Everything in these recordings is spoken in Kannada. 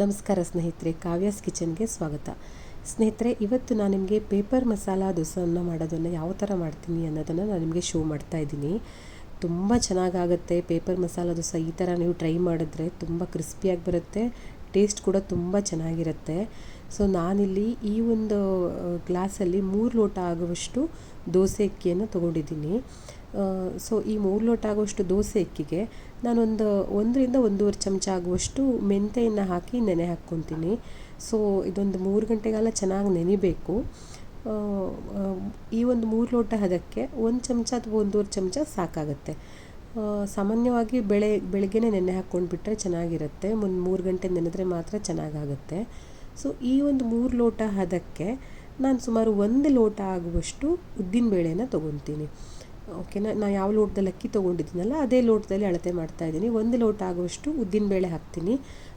ನಮಸ್ಕಾರ ಸ್ನೇಹಿತರೆ, ಕಾವ್ಯಾಸ್ ಕಿಚನ್ಗೆ ಸ್ವಾಗತ. ಸ್ನೇಹಿತರೆ, ಇವತ್ತು ನಾನು ನಿಮಗೆ ಪೇಪರ್ ಮಸಾಲ ದೋಸೆಯನ್ನು ಮಾಡೋದನ್ನು ಯಾವ ಥರ ಮಾಡ್ತೀನಿ ಅನ್ನೋದನ್ನು ನಾನು ನಿಮಗೆ ಶೋ ಮಾಡ್ತಾ ಇದ್ದೀನಿ. ತುಂಬ ಚೆನ್ನಾಗಾಗುತ್ತೆ ಪೇಪರ್ ಮಸಾಲ ದೋಸೆ. ಈ ಥರ ನೀವು ಟ್ರೈ ಮಾಡಿದ್ರೆ ತುಂಬ ಕ್ರಿಸ್ಪಿಯಾಗಿ ಬರುತ್ತೆ, ಟೇಸ್ಟ್ ಕೂಡ ತುಂಬ ಚೆನ್ನಾಗಿರುತ್ತೆ. ಸೊ, ನಾನಿಲ್ಲಿ ಈ ಒಂದು ಗ್ಲಾಸಲ್ಲಿ ಮೂರು ಲೋಟ ಆಗುವಷ್ಟು ದೋಸೆ ಅಕ್ಕಿಯನ್ನು ತೊಗೊಂಡಿದ್ದೀನಿ. ಸೊ, ಈ ಮೂರು ಲೋಟ ಆಗುವಷ್ಟು ದೋಸೆ ಅಕ್ಕಿಗೆ ನಾನೊಂದು ಒಂದರಿಂದ ಒಂದೂವರೆ ಚಮಚ ಆಗುವಷ್ಟು ಮೆಂತೆಯನ್ನು ಹಾಕಿ ನೆನೆ ಹಾಕ್ಕೊತೀನಿ. ಸೊ ಇದೊಂದು ಮೂರು ಗಂಟೆಗಾಲ ಚೆನ್ನಾಗಿ ನೆನಿಬೇಕು. ಈ ಒಂದು ಮೂರು ಲೋಟ ಹದಕ್ಕೆ ಒಂದು ಚಮಚ ಅಥವಾ ಒಂದೂವರೆ ಚಮಚ ಸಾಕಾಗುತ್ತೆ. ಸಾಮಾನ್ಯವಾಗಿ ಬೆಳೆ, ಬೆಳಗ್ಗೆನೇ ನೆನೆ ಹಾಕ್ಕೊಂಡು ಬಿಟ್ಟರೆ ಚೆನ್ನಾಗಿರುತ್ತೆ. ಒಂದು ಮೂರು ಗಂಟೆ ನೆನೆದ್ರೆ ಮಾತ್ರ ಚೆನ್ನಾಗಾಗುತ್ತೆ. ಸೊ ಈ ಒಂದು ಮೂರು ಲೋಟ ಹದಕ್ಕೆ ನಾನು ಸುಮಾರು ಒಂದು ಲೋಟ ಆಗುವಷ್ಟು ಉದ್ದಿನಬೇಳೆನ ತೊಗೊತೀನಿ. ಓಕೆನಾ ನಾನು ಯಾವ ಲೋಟದಲ್ಲಿ ಅಕ್ಕಿ ತೊಗೊಂಡಿದ್ದೀನಲ್ಲ, ಅದೇ ಲೋಟದಲ್ಲಿ ಅಳತೆ ಮಾಡ್ತಾ ಇದ್ದೀನಿ. ಒಂದು ಲೋಟ ಆಗುವಷ್ಟು ಉದ್ದಿನಬೇಳೆ ಹಾಕ್ತೀನಿ.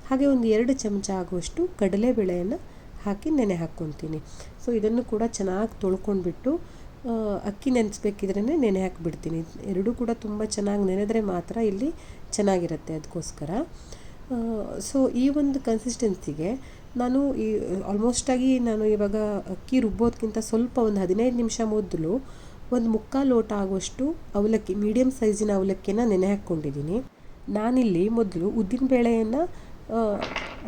ಹಾಗೆ ಒಂದು ಎರಡು ಚಮಚ ಆಗುವಷ್ಟು ಕಡಲೆಬೇಳೆಯನ್ನು ಹಾಕಿ ನೆನೆ ಹಾಕ್ಕೊತೀನಿ. ಸೊ ಇದನ್ನು ಕೂಡ ಚೆನ್ನಾಗಿ ತೊಳ್ಕೊಂಡ್ಬಿಟ್ಟು ಅಕ್ಕಿ ನೆನೆಸ್ಬೇಕಿದ್ರೇ ನೆನೆ ಹಾಕಿಬಿಡ್ತೀನಿ. ಎರಡೂ ಕೂಡ ತುಂಬ ಚೆನ್ನಾಗಿ ನೆನೆದ್ರೆ ಮಾತ್ರ ಇಲ್ಲಿ ಚೆನ್ನಾಗಿರುತ್ತೆ ಅದಕ್ಕೋಸ್ಕರ ಸೊ ಈ ಒಂದು ಕನ್ಸಿಸ್ಟೆನ್ಸಿಗೆ ನಾನು ಈ ಆಲ್ಮೋಸ್ಟಾಗಿ ನಾನು ಇವಾಗ ಅಕ್ಕಿ ರುಬ್ಬೋದಕ್ಕಿಂತ ಸ್ವಲ್ಪ ಒಂದು ಹದಿನೈದು ನಿಮಿಷ ಮೊದಲು ಒಂದು ಮುಕ್ಕಾಲು ಲೋಟ ಆಗುವಷ್ಟು ಅವಲಕ್ಕಿ ಮೀಡಿಯಮ್ ಸೈಜಿನ ಅವಲಕ್ಕಿನ ನೆನೆ ಹಾಕ್ಕೊಂಡಿದ್ದೀನಿ ನಾನಿಲ್ಲಿ ಮೊದಲು ಉದ್ದಿನಬೇಳೆಯನ್ನು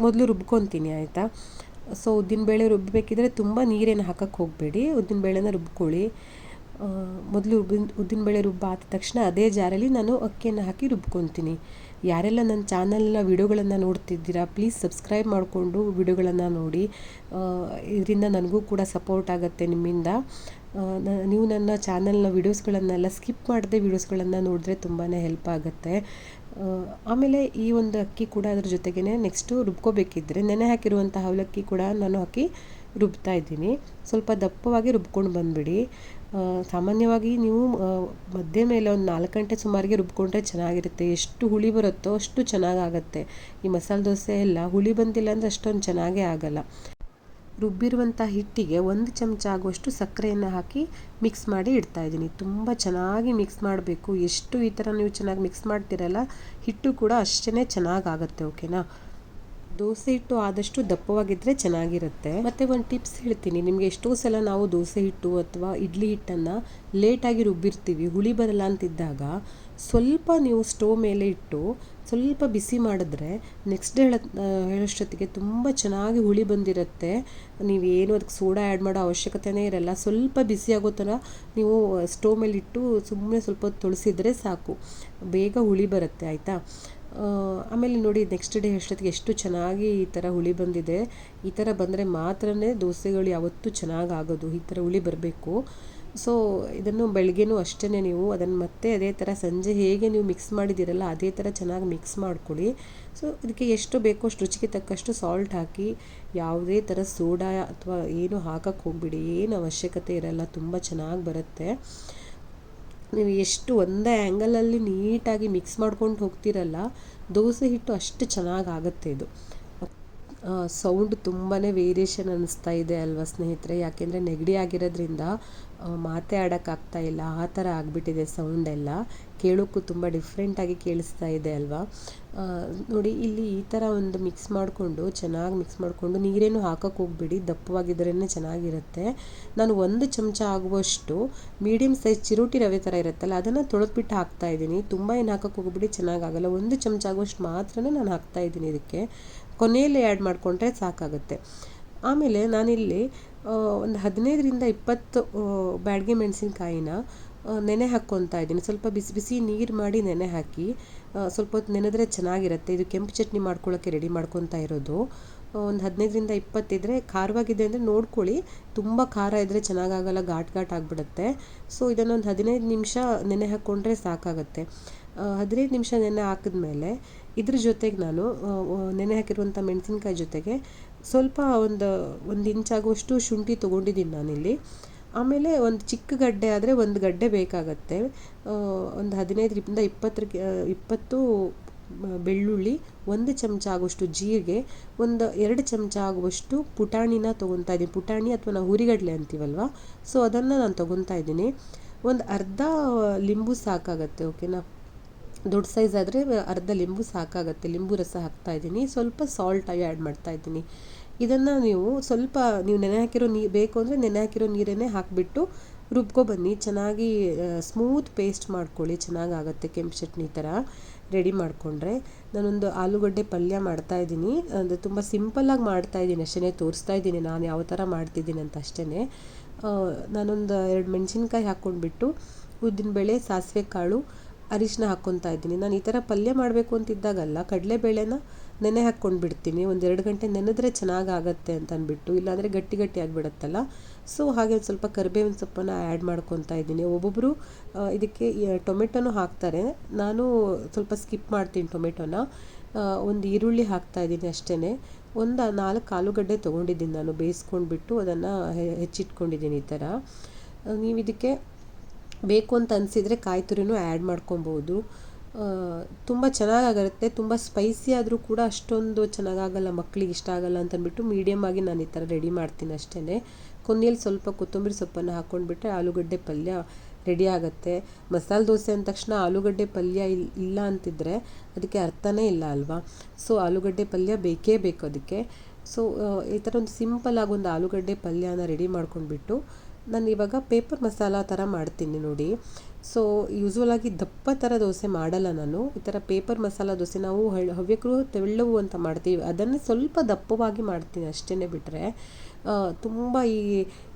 ಮೊದಲು ರುಬ್ಕೊತೀನಿ, ಆಯಿತಾ? ಸೊ ಉದ್ದಿನಬೇಳೆ ರುಬ್ಬಬೇಕಿದ್ರೆ ತುಂಬ ನೀರೇನು ಹಾಕಕ್ಕೆ ಹೋಗಬೇಡಿ. ಉದ್ದಿನಬೇಳೆನ ರುಬ್ಕೊಳ್ಳಿ. ಮೊದಲು ಉದ್ದಿನ ಉದ್ದಿನಬೇಳೆ ರುಬ್ಬಾದ ತಕ್ಷಣ ಅದೇ ಜಾರಲ್ಲಿ ನಾನು ಅಕ್ಕಿಯನ್ನು ಹಾಕಿ ರುಬ್ಕೊತೀನಿ. ಯಾರೆಲ್ಲ ನನ್ನ ಚಾನಲ್ನ ವಿಡಿಯೋಗಳನ್ನು ನೋಡ್ತಿದ್ದೀರಾ ಪ್ಲೀಸ್ ಸಬ್ಸ್ಕ್ರೈಬ್ ಮಾಡಿಕೊಂಡು ವಿಡಿಯೋಗಳನ್ನು ನೋಡಿ. ಇದರಿಂದ ನನಗೂ ಕೂಡ ಸಪೋರ್ಟ್ ಆಗುತ್ತೆ ನಿಮ್ಮಿಂದ. ನೀವು ನನ್ನ ಚಾನಲ್ನ ವಿಡಿಯೋಸ್ಗಳನ್ನೆಲ್ಲ ಸ್ಕಿಪ್ ಮಾಡದೆ ವಿಡಿಯೋಸ್ಗಳನ್ನು ನೋಡಿದ್ರೆ ತುಂಬಾ ಹೆಲ್ಪ್ ಆಗುತ್ತೆ. ಆಮೇಲೆ ಈ ಒಂದು ಅಕ್ಕಿ ಕೂಡ ಅದ್ರ ಜೊತೆಗೇ ನೆಕ್ಸ್ಟು ರುಬ್ಕೋಬೇಕಿದ್ರೆ ನೆನೆ ಹಾಕಿರುವಂಥ ಅವಲಕ್ಕಿ ಕೂಡ ನಾನು ಹಾಕಿ ರುಬ್ತಾ ಇದ್ದೀನಿ. ಸ್ವಲ್ಪ ದಪ್ಪವಾಗಿ ರುಬ್ಕೊಂಡು ಬಂದುಬಿಡಿ. ಸಾಮಾನ್ಯವಾಗಿ ನೀವು ಮಧ್ಯೆ ಮೇಲೆ ಒಂದು ನಾಲ್ಕು ಗಂಟೆ ಸುಮಾರಿಗೆ ರುಬ್ಕೊಂಡ್ರೆ ಚೆನ್ನಾಗಿರುತ್ತೆ. ಎಷ್ಟು ಹುಳಿ ಬರುತ್ತೋ ಅಷ್ಟು ಚೆನ್ನಾಗಾಗತ್ತೆ. ಈ ಮಸಾಲೆ ದೋಸೆ ಎಲ್ಲ ಹುಳಿ ಬಂದಿಲ್ಲ ಅಂದರೆ ಅಷ್ಟೊಂದು ಚೆನ್ನಾಗೇ ಆಗಲ್ಲ. ರುಬ್ಬಿರುವಂಥ ಹಿಟ್ಟಿಗೆ ಒಂದು ಚಮಚ ಆಗುವಷ್ಟು ಸಕ್ಕರೆಯನ್ನು ಹಾಕಿ ಮಿಕ್ಸ್ ಮಾಡಿ ಇಡ್ತಾ ಇದ್ದೀನಿ. ತುಂಬ ಚೆನ್ನಾಗಿ ಮಿಕ್ಸ್ ಮಾಡಬೇಕು. ಎಷ್ಟು ಈ ಥರ ನೀವು ಚೆನ್ನಾಗಿ ಮಿಕ್ಸ್ ಮಾಡ್ತೀರಲ್ಲ, ಹಿಟ್ಟು ಕೂಡ ಅಷ್ಟೇ ಚೆನ್ನಾಗಾಗತ್ತೆ ಓಕೆನಾ ದೋಸೆ ಹಿಟ್ಟು ಆದಷ್ಟು ದಪ್ಪವಾಗಿದ್ದರೆ ಚೆನ್ನಾಗಿರುತ್ತೆ. ಮತ್ತು ಒಂದು ಟಿಪ್ಸ್ ಹೇಳ್ತೀನಿ. ನಿಮಗೆ ಎಷ್ಟೋ ಸಲ ನಾವು ದೋಸೆ ಹಿಟ್ಟು ಅಥವಾ ಇಡ್ಲಿ ಹಿಟ್ಟನ್ನು ಲೇಟಾಗಿ ರುಬ್ಬಿರ್ತೀವಿ, ಹುಳಿ ಬರಲ್ಲ ಅಂತಿದ್ದಾಗ ಸ್ವಲ್ಪ ನೀವು ಸ್ಟೋವ್ ಮೇಲೆ ಇಟ್ಟು ಸ್ವಲ್ಪ ಬಿಸಿ ಮಾಡಿದ್ರೆ ನೆಕ್ಸ್ಟ್ ಡೇ ಹೇಳ ಹೇಳೋಷ್ಟೊತ್ತಿಗೆ ತುಂಬ ಚೆನ್ನಾಗಿ ಹುಳಿ ಬಂದಿರುತ್ತೆ. ನೀವೇನು ಅದಕ್ಕೆ ಸೋಡಾ ಆ್ಯಡ್ ಮಾಡೋ ಅವಶ್ಯಕತೆಯೇ ಇರಲ್ಲ. ಸ್ವಲ್ಪ ಬಿಸಿ ಆಗೋ ಥರ ನೀವು ಸ್ಟೋವ್ ಮೇಲೆ ಇಟ್ಟು ಸುಮ್ಮನೆ ಸ್ವಲ್ಪ ತೊಳಸಿದ್ರೆ ಸಾಕು. ಬೇಗ ಹುಳಿ ಬರುತ್ತೆ, ಆಯಿತಾ? ಆಮೇಲೆ ನೋಡಿ ನೆಕ್ಸ್ಟ್ ಡೇ ಅಷ್ಟೊತ್ತಿಗೆ ಎಷ್ಟು ಚೆನ್ನಾಗಿ ಈ ಥರ ಹುಳಿ ಬಂದಿದೆ. ಈ ಥರ ಬಂದರೆ ಮಾತ್ರನೇ ದೋಸೆಗಳು ಯಾವತ್ತೂ ಚೆನ್ನಾಗಿ ಆಗೋದು ಈ ಥರ ಹುಳಿ ಬರಬೇಕು. ಸೊ ಇದನ್ನು ಬೆಳಗ್ಗೆನೂ ಅಷ್ಟೇ ನೀವು ಅದನ್ನು ಮತ್ತೆ ಅದೇ ಥರ ಸಂಜೆ ಹೇಗೆ ನೀವು ಮಿಕ್ಸ್ ಮಾಡಿದ್ದೀರಲ್ಲ, ಅದೇ ಥರ ಚೆನ್ನಾಗಿ ಮಿಕ್ಸ್ ಮಾಡ್ಕೊಳ್ಳಿ. ಸೊ ಇದಕ್ಕೆ ಎಷ್ಟು ಬೇಕೋ ಅಷ್ಟು ರುಚಿಗೆ ತಕ್ಕಷ್ಟು ಸಾಲ್ಟ್ ಹಾಕಿ, ಯಾವುದೇ ಥರ ಸೋಡಾ ಅಥವಾ ಏನು ಹಾಕಕ್ಕೆ ಹೋಗ್ಬಿಡಿ, ಏನು ಅವಶ್ಯಕತೆ ಇರಲ್ಲ, ತುಂಬ ಚೆನ್ನಾಗಿ ಬರುತ್ತೆ. ನೀವು ಎಷ್ಟು ಒಂದೇ ಆ್ಯಂಗಲಲ್ಲಿ ನೀಟಾಗಿ ಮಿಕ್ಸ್ ಮಾಡ್ಕೊಂಡು ಹೋಗ್ತಿರಲ್ಲ, ದೋಸೆ ಹಿಟ್ಟು ಅಷ್ಟು ಚೆನ್ನಾಗಾಗತ್ತೆ ಇದು. ಸೌಂಡ್ ತುಂಬಾ ವೇರಿಯೇಷನ್ ಅನ್ನಿಸ್ತಾ ಇದೆ ಅಲ್ವಾ ಸ್ನೇಹಿತರೆ? ಯಾಕೆಂದರೆ ನೆಗಡಿ ಆಗಿರೋದ್ರಿಂದ ಮಾತೇ ಆಡೋಕ್ಕಾಗ್ತಾ ಇಲ್ಲ. ಆ ಥರ ಆಗಿಬಿಟ್ಟಿದೆ ಸೌಂಡೆಲ್ಲ ಕೇಳೋಕ್ಕೂ ತುಂಬ ಡಿಫ್ರೆಂಟಾಗಿ ಕೇಳಿಸ್ತಾ ಇದೆ ಅಲ್ವಾ? ನೋಡಿ, ಇಲ್ಲಿ ಈ ಥರ ಒಂದು ಮಿಕ್ಸ್ ಮಾಡಿಕೊಂಡು, ಚೆನ್ನಾಗಿ ಮಿಕ್ಸ್ ಮಾಡಿಕೊಂಡು ನೀರೇನು ಹಾಕೋಕ್ಕೆ ಹೋಗ್ಬಿಡಿ. ದಪ್ಪವಾಗಿದ್ರೇ ಚೆನ್ನಾಗಿರುತ್ತೆ. ನಾನು ಒಂದು ಚಮಚ ಆಗುವಷ್ಟು ಮೀಡಿಯಮ್ ಸೈಜ್ ಚಿರೋಟಿ ರವೆ ಥರ ಇರುತ್ತಲ್ಲ, ಅದನ್ನು ತೊಳೆದ್ಬಿಟ್ಟು ಹಾಕ್ತಾ ಇದ್ದೀನಿ. ತುಂಬ ಏನು ಹಾಕೋಕ್ಕೆ ಹೋಗ್ಬಿಡಿ ಚೆನ್ನಾಗಾಗಲ್ಲ ಒಂದು ಚಮಚ ಆಗುವಷ್ಟು ಮಾತ್ರ ನಾನು ಹಾಕ್ತಾ ಇದ್ದೀನಿ ಇದಕ್ಕೆ. ಕೊನೆಯಲ್ಲಿ ಆ್ಯಡ್ ಮಾಡಿಕೊಂಡ್ರೆ ಸಾಕಾಗುತ್ತೆ. ಆಮೇಲೆ ನಾನಿಲ್ಲಿ ಒಂದು ಹದಿನೈದರಿಂದ ಇಪ್ಪತ್ತು ಬ್ಯಾಡಗಿ ಮೆಣಸಿನ್ಕಾಯಿನ ನೆನೆ ಹಾಕ್ಕೊತಾ ಇದ್ದೀನಿ. ಸ್ವಲ್ಪ ಬಿಸಿ ಬಿಸಿ ನೀರು ಮಾಡಿ ನೆನೆ ಹಾಕಿ ಸ್ವಲ್ಪ ಹೊತ್ತು ನೆನೆದ್ರೆ ಚೆನ್ನಾಗಿರುತ್ತೆ. ಇದು ಕೆಂಪು ಚಟ್ನಿ ಮಾಡ್ಕೊಳ್ಳೋಕ್ಕೆ ರೆಡಿ ಮಾಡ್ಕೊತಾ ಇರೋದು. ಒಂದು ಹದಿನೈದರಿಂದ ಇಪ್ಪತ್ತಿದ್ರೆ ಖಾರವಾಗಿದೆ ಅಂದರೆ ನೋಡ್ಕೊಳ್ಳಿ. ತುಂಬ ಖಾರ ಇದ್ದರೆ ಚೆನ್ನಾಗಾಗಲ್ಲ, ಘಾಟ್ ಘಾಟ್ ಆಗಿಬಿಡುತ್ತೆ. ಸೊ ಇದನ್ನೊಂದು ಹದಿನೈದು ನಿಮಿಷ ನೆನೆ ಹಾಕ್ಕೊಂಡ್ರೆ ಸಾಕಾಗುತ್ತೆ. ಹದಿನೈದು ನಿಮಿಷ ನೆನೆ ಹಾಕಿದ್ಮೇಲೆ ಇದ್ರ ಜೊತೆಗೆ ನಾನು ನೆನೆ ಹಾಕಿರುವಂಥ ಮೆಣಸಿನ್ಕಾಯಿ ಜೊತೆಗೆ ಸ್ವಲ್ಪ ಒಂದು ಒಂದು ಇಂಚಾಗುವಷ್ಟು ಶುಂಠಿ ತೊಗೊಂಡಿದ್ದೀನಿ ನಾನಿಲ್ಲಿ. ಆಮೇಲೆ ಒಂದು ಚಿಕ್ಕ ಗಡ್ಡೆ ಆದರೆ ಒಂದು ಗಡ್ಡೆ ಬೇಕಾಗತ್ತೆ. ಒಂದು ಹದಿನೈದರಿಂದ ಇಪ್ಪತ್ತರ ಇಪ್ಪತ್ತು ಬೆಳ್ಳುಳ್ಳಿ, ಒಂದು ಚಮಚ ಆಗುವಷ್ಟು ಜೀರಿಗೆ, ಒಂದು ಎರಡು ಚಮಚ ಆಗುವಷ್ಟು ಪುಟಾಣಿನ ತೊಗೊತಾ ಇದ್ದೀನಿ. ಪುಟಾಣಿ ಅಥವಾ ನಾವು ಹುರಿಗಡಲೆ ಅಂತೀವಲ್ವ? ಸೊ ಅದನ್ನು ನಾನು ತೊಗೊತಾ ಇದ್ದೀನಿ. ಒಂದು ಅರ್ಧ ಲಿಂಬು ಸಾಕಾಗತ್ತೆ ಓಕೆನಾ ದೊಡ್ಡ ಸೈಜ್ ಆದರೆ ಅರ್ಧ ಲಿಂಬು ಸಾಕಾಗುತ್ತೆ. ಲಿಂಬು ರಸ ಹಾಕ್ತಾ ಇದ್ದೀನಿ. ಸ್ವಲ್ಪ ಸಾಲ್ಟ್ ಆ್ಯಡ್ ಮಾಡ್ತಾ ಇದ್ದೀನಿ. ಇದನ್ನು ನೀವು ಸ್ವಲ್ಪ ನೀವು ನೆನೆ ಹಾಕಿರೋ ನೀರು ಬೇಕು ಅಂದರೆ ನೆನೆ ಹಾಕಿರೋ ನೀರನ್ನೇ ಹಾಕಿಬಿಟ್ಟು ರುಬ್ಕೊ ಬನ್ನಿ. ಚೆನ್ನಾಗಿ ಸ್ಮೂತ್ ಪೇಸ್ಟ್ ಮಾಡ್ಕೊಳ್ಳಿ. ಚೆನ್ನಾಗಾಗತ್ತೆ ಕೆಂಪು ಚಟ್ನಿ ಥರ ರೆಡಿ ಮಾಡಿಕೊಂಡ್ರೆ. ನಾನೊಂದು ಆಲೂಗಡ್ಡೆ ಪಲ್ಯ ಮಾಡ್ತಾ ಇದ್ದೀನಿ. ಅಂದರೆ ತುಂಬ ಸಿಂಪಲ್ಲಾಗಿ ಮಾಡ್ತಾ ಇದ್ದೀನಿ ಅಷ್ಟೇ ತೋರಿಸ್ತಾ ಇದ್ದೀನಿ ನಾನು ಯಾವ ಥರ ಮಾಡ್ತಿದ್ದೀನಿ ಅಂತ ಅಷ್ಟೇ ನಾನೊಂದು ಎರಡು ಮೆಣಸಿನ್ಕಾಯಿ ಹಾಕ್ಕೊಂಡ್ಬಿಟ್ಟು ಉದ್ದಿನಬೇಳೆ ಸಾಸಿವೆ ಕಾಳು ಅರಿಶಿನ ಹಾಕ್ಕೊತಾ ಇದ್ದೀನಿ. ನಾನು ಈ ಥರ ಪಲ್ಯ ಮಾಡಬೇಕು ಅಂತಿದ್ದಾಗಲ್ಲ, ಕಡಲೆಬೇಳೆನ ನೆನೆ ಹಾಕ್ಕೊಂಡು ಬಿಡ್ತೀನಿ. ಎರಡು ಗಂಟೆ ನೆನೆದ್ರೆ ಚೆನ್ನಾಗಾಗತ್ತೆ ಅಂತ ಅಂದ್ಬಿಟ್ಟು, ಇಲ್ಲಾಂದರೆ ಗಟ್ಟಿ ಗಟ್ಟಿ ಆಗಿಬಿಡತ್ತಲ್ಲ. ಸೊ, ಹಾಗೆ ಒಂದು ಸ್ವಲ್ಪ ಕರಿಬೇವಿನ ಸೊಪ್ಪನ್ನು ಆ್ಯಡ್ ಮಾಡ್ಕೊತಾ ಇದ್ದೀನಿ. ಒಬ್ಬೊಬ್ಬರು ಇದಕ್ಕೆ ಟೊಮೆಟೊನೂ ಹಾಕ್ತಾರೆ. ನಾನು ಸ್ವಲ್ಪ ಸ್ಕಿಪ್ ಮಾಡ್ತೀನಿ ಟೊಮೆಟೊನ. ಒಂದು ಈರುಳ್ಳಿ ಹಾಕ್ತಾ ಇದ್ದೀನಿ ಅಷ್ಟೇ ಒಂದು ನಾಲ್ಕು ಆಲೂಗಡ್ಡೆ ತೊಗೊಂಡಿದ್ದೀನಿ ನಾನು, ಬೇಯಿಸ್ಕೊಂಡ್ಬಿಟ್ಟು ಅದನ್ನು ಹೆಚ್ಚಿಟ್ಕೊಂಡಿದ್ದೀನಿ ಈ ಥರ ನೀವು ಇದಕ್ಕೆ ಬೇಕು ಅಂತ ಅನಿಸಿದರೆ ಕಾಯಿ ತುರಿನೂ ಆ್ಯಡ್ ಮಾಡ್ಕೊಬೋದು. ತುಂಬ ಚೆನ್ನಾಗಾಗಿರುತ್ತೆ ತುಂಬ ಸ್ಪೈಸಿ ಆದರೂ ಕೂಡ ಅಷ್ಟೊಂದು ಚೆನ್ನಾಗಾಗಲ್ಲ ಮಕ್ಕಳಿಗೆ ಇಷ್ಟ ಆಗಲ್ಲ ಅಂತಂದ್ಬಿಟ್ಟು ಮೀಡಿಯಮ್ ಆಗಿ ನಾನು ಈ ಥರ ರೆಡಿ ಮಾಡ್ತೀನಿ ಅಷ್ಟೇ ಕೊನೆಯಲ್ಲಿ ಸ್ವಲ್ಪ ಕೊತ್ತಂಬರಿ ಸೊಪ್ಪನ್ನು ಹಾಕ್ಕೊಂಡ್ಬಿಟ್ರೆ ಆಲೂಗಡ್ಡೆ ಪಲ್ಯ ರೆಡಿ ಆಗುತ್ತೆ. ಮಸಾಲೆ ದೋಸೆ ಅಂದ ತಕ್ಷಣ ಆಲೂಗಡ್ಡೆ ಪಲ್ಯ ಇಲ್ಲ ಅಂತಿದ್ರೆ ಅದಕ್ಕೆ ಅರ್ಥನೇ ಇಲ್ಲ ಅಲ್ವಾ? ಸೊ ಆಲೂಗಡ್ಡೆ ಪಲ್ಯ ಬೇಕೇ ಬೇಕು ಅದಕ್ಕೆ. ಸೊ ಈ ಥರ ಒಂದು ಸಿಂಪಲ್ ಆಗಿ ಒಂದು ಆಲೂಗಡ್ಡೆ ಪಲ್ಯನ ರೆಡಿ ಮಾಡ್ಕೊಂಡ್ಬಿಟ್ಟು ನಾನು ಇವಾಗ ಪೇಪರ್ ಮಸಾಲ ಥರ ಮಾಡ್ತೀನಿ ನೋಡಿ. ಸೊ ಯೂಸ್ವಲಾಗಿ ದಪ್ಪ ಥರ ದೋಸೆ ಮಾಡಲ್ಲ ನಾನು. ಈ ಥರ ಪೇಪರ್ ಮಸಾಲ ದೋಸೆ ನಾವು ಹವ್ಯಕರು ತೆಳ್ಳವು ಅಂತ ಮಾಡ್ತೀವಿ. ಅದನ್ನು ಸ್ವಲ್ಪ ದಪ್ಪವಾಗಿ ಮಾಡ್ತೀನಿ ಅಷ್ಟೇ ಬಿಟ್ಟರೆ ತುಂಬ ಈ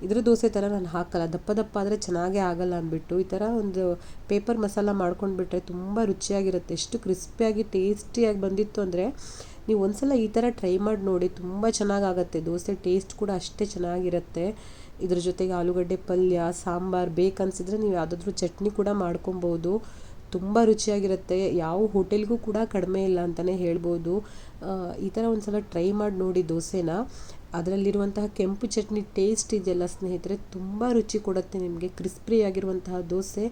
ಇದ್ರ ದೋಸೆ ಥರ ನಾನು ಹಾಕಲ್ಲ. ದಪ್ಪ ದಪ್ಪ ಆದರೆ ಚೆನ್ನಾಗೇ ಆಗಲ್ಲ ಅಂದ್ಬಿಟ್ಟು ಈ ಥರ ಒಂದು ಪೇಪರ್ ಮಸಾಲ ಮಾಡ್ಕೊಂಡ್ಬಿಟ್ರೆ ತುಂಬ ರುಚಿಯಾಗಿರುತ್ತೆ. ಎಷ್ಟು ಕ್ರಿಸ್ಪಿಯಾಗಿ ಟೇಸ್ಟಿಯಾಗಿ ಬಂದಿತ್ತು ಅಂದರೆ ನೀವು ಒಂದ್ಸಲ ಈ ಥರ ಟ್ರೈ ಮಾಡಿ ನೋಡಿ ತುಂಬ ಚೆನ್ನಾಗಾಗತ್ತೆ. ದೋಸೆ ಟೇಸ್ಟ್ ಕೂಡ ಅಷ್ಟೇ ಚೆನ್ನಾಗಿರುತ್ತೆ. ಇದ್ರ ಜೊತೆಗೆ ಆಲೂಗಡ್ಡೆ ಪಲ್ಯ, ಸಾಂಬಾರು ಬೇಕನ್ಸಿದ್ರೆ ನೀವು ಯಾವುದಾದ್ರೂ ಚಟ್ನಿ ಕೂಡ ಮಾಡ್ಕೊಬೋದು. ತುಂಬ ರುಚಿಯಾಗಿರುತ್ತೆ. ಯಾವ ಹೋಟೆಲ್ಗೂ ಕೂಡ ಕಡಿಮೆ ಇಲ್ಲ ಅಂತಲೇ ಹೇಳ್ಬೋದು. ಈ ಥರ ಒಂದು ಸಲ ಟ್ರೈ ಮಾಡಿ ನೋಡಿ ದೋಸೆನ. ಅದರಲ್ಲಿರುವಂತಹ ಕೆಂಪು ಚಟ್ನಿ ಟೇಸ್ಟ್ ಇದೆಯಲ್ಲ ಸ್ನೇಹಿತರೆ, ತುಂಬ ರುಚಿ ಕೊಡುತ್ತೆ ನಿಮಗೆ. ಕ್ರಿಸ್ಪಿ ಆಗಿರುವಂತಹ ದೋಸೆ,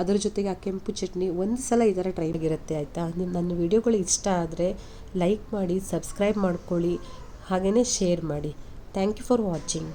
ಅದರ ಜೊತೆಗೆ ಆ ಕೆಂಪು ಚಟ್ನಿ ಒಂದು ಸಲ ಈ ಥರ ಟ್ರೈ ಆಗಿರುತ್ತೆ, ಆಯಿತಾ? ನಿಮ್ಮ ನನ್ನ ವೀಡಿಯೋಗಳು ಇಷ್ಟ ಆದರೆ ಲೈಕ್ ಮಾಡಿ ಸಬ್ಸ್ಕ್ರೈಬ್ ಮಾಡ್ಕೊಳ್ಳಿ ಹಾಗೆಯೇ ಶೇರ್ ಮಾಡಿ. Thank you for watching